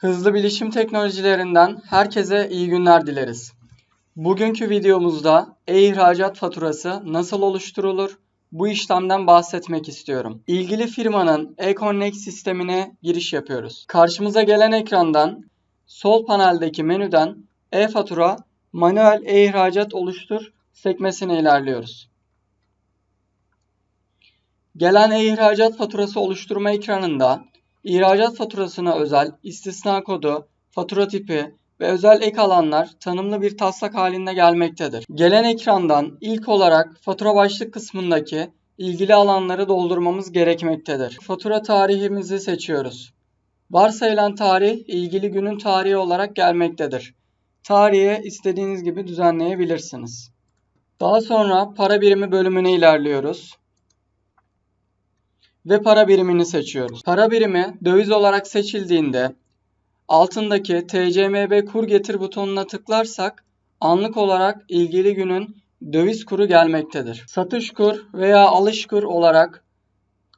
Hızlı bilişim teknolojilerinden herkese iyi günler dileriz. Bugünkü videomuzda e-ihracat faturası nasıl oluşturulur? Bu işlemden bahsetmek istiyorum. İlgili firmanın e-Connect sistemine giriş yapıyoruz. Karşımıza gelen ekrandan sol paneldeki menüden e-fatura manuel e-ihracat oluştur sekmesine ilerliyoruz. Gelen e-ihracat faturası oluşturma ekranında ihracat faturasına özel istisna kodu, fatura tipi ve özel ek alanlar tanımlı bir taslak halinde gelmektedir. Gelen ekrandan ilk olarak fatura başlık kısmındaki ilgili alanları doldurmamız gerekmektedir. Fatura tarihimizi seçiyoruz. Varsayılan tarih ilgili günün tarihi olarak gelmektedir. Tarihi istediğiniz gibi düzenleyebilirsiniz. Daha sonra para birimi bölümüne ilerliyoruz ve para birimini seçiyoruz. Para birimi döviz olarak seçildiğinde altındaki TCMB kur getir butonuna tıklarsak anlık olarak ilgili günün döviz kuru gelmektedir. Satış kur veya alış kur olarak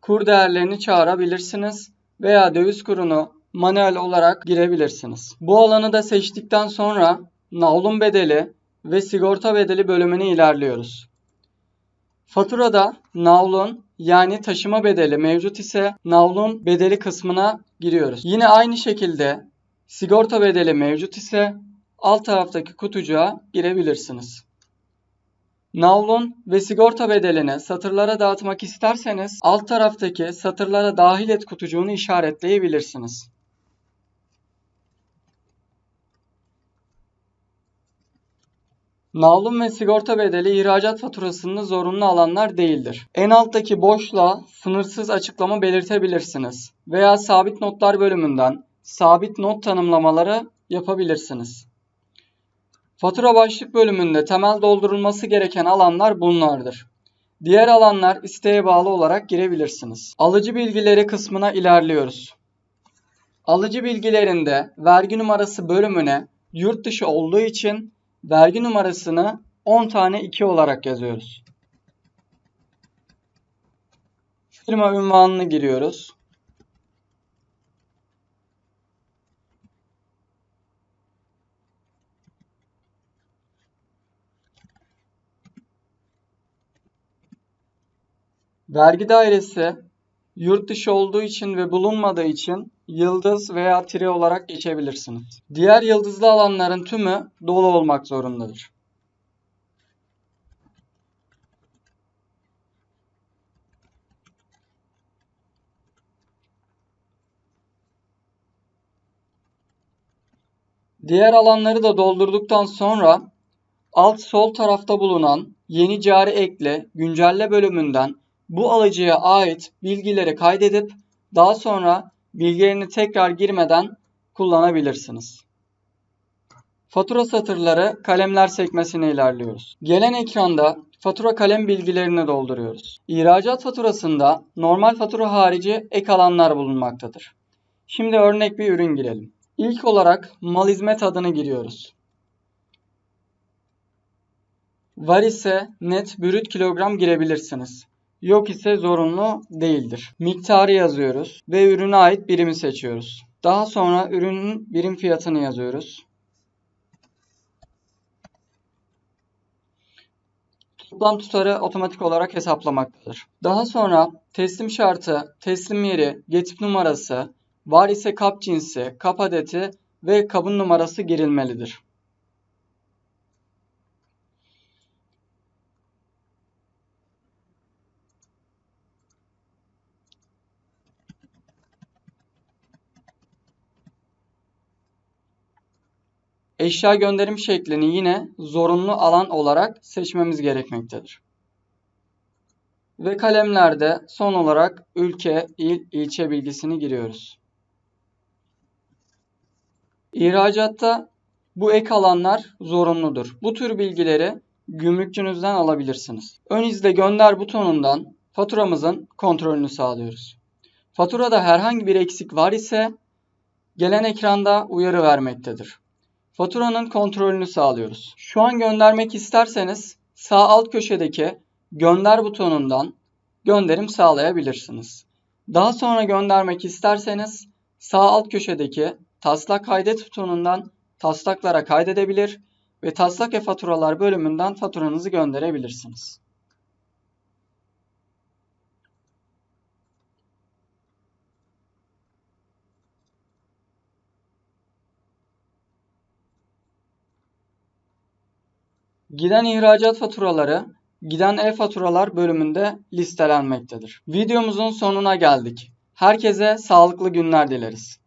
kur değerlerini çağırabilirsiniz veya döviz kurunu manuel olarak girebilirsiniz. Bu alanı da seçtikten sonra navlun bedeli ve sigorta bedeli bölümüne ilerliyoruz. Faturada navlun yani taşıma bedeli mevcut ise navlun bedeli kısmına giriyoruz. Yine aynı şekilde sigorta bedeli mevcut ise alt taraftaki kutucuğa girebilirsiniz. Navlun ve sigorta bedelini satırlara dağıtmak isterseniz alt taraftaki satırlara dahil et kutucuğunu işaretleyebilirsiniz. Navlun ve sigorta bedeli ihracat faturasında zorunlu alanlar değildir. En alttaki boşluğa sınırsız açıklama belirtebilirsiniz veya sabit notlar bölümünden sabit not tanımlamaları yapabilirsiniz. Fatura başlık bölümünde temel doldurulması gereken alanlar bunlardır. Diğer alanlar isteğe bağlı olarak girebilirsiniz. Alıcı bilgileri kısmına ilerliyoruz. Alıcı bilgilerinde vergi numarası bölümüne yurt dışı olduğu için vergi numarasını 10 tane 2 olarak yazıyoruz. Firma ünvanını giriyoruz. Vergi dairesi yurt dışı olduğu için ve bulunmadığı için yıldız veya tire olarak geçebilirsiniz. Diğer yıldızlı alanların tümü dolu olmak zorundadır. Diğer alanları da doldurduktan sonra alt sol tarafta bulunan yeni cari ekle güncelle bölümünden bu alıcıya ait bilgileri kaydedip daha sonra bilgilerini tekrar girmeden kullanabilirsiniz. Fatura satırları kalemler sekmesine ilerliyoruz. Gelen ekranda fatura kalem bilgilerini dolduruyoruz. İhracat faturasında normal fatura harici ek alanlar bulunmaktadır. Şimdi örnek bir ürün girelim. İlk olarak mal hizmet adını giriyoruz. Var ise net brüt kilogram girebilirsiniz. Yok ise zorunlu değildir. Miktarı yazıyoruz ve ürüne ait birimi seçiyoruz. Daha sonra ürünün birim fiyatını yazıyoruz. Toplam tutarı otomatik olarak hesaplamaktadır. Daha sonra teslim şartı, teslim yeri, getip numarası, var ise kap cinsi, kap adeti ve kabın numarası girilmelidir. Eşya gönderim şeklini yine zorunlu alan olarak seçmemiz gerekmektedir. Ve kalemlerde son olarak ülke, il, ilçe bilgisini giriyoruz. İhracatta bu ek alanlar zorunludur. Bu tür bilgileri gümrükçünüzden alabilirsiniz. Ön izle gönder butonundan faturamızın kontrolünü sağlıyoruz. Faturada herhangi bir eksik var ise gelen ekranda uyarı vermektedir. Faturanın kontrolünü sağlıyoruz. Şu an göndermek isterseniz sağ alt köşedeki gönder butonundan gönderim sağlayabilirsiniz. Daha sonra göndermek isterseniz sağ alt köşedeki taslak kaydet butonundan taslaklara kaydedebilir ve taslak e-faturalar bölümünden faturanızı gönderebilirsiniz. Giden ihracat faturaları giden e-faturalar bölümünde listelenmektedir. Videomuzun sonuna geldik. Herkese sağlıklı günler dileriz.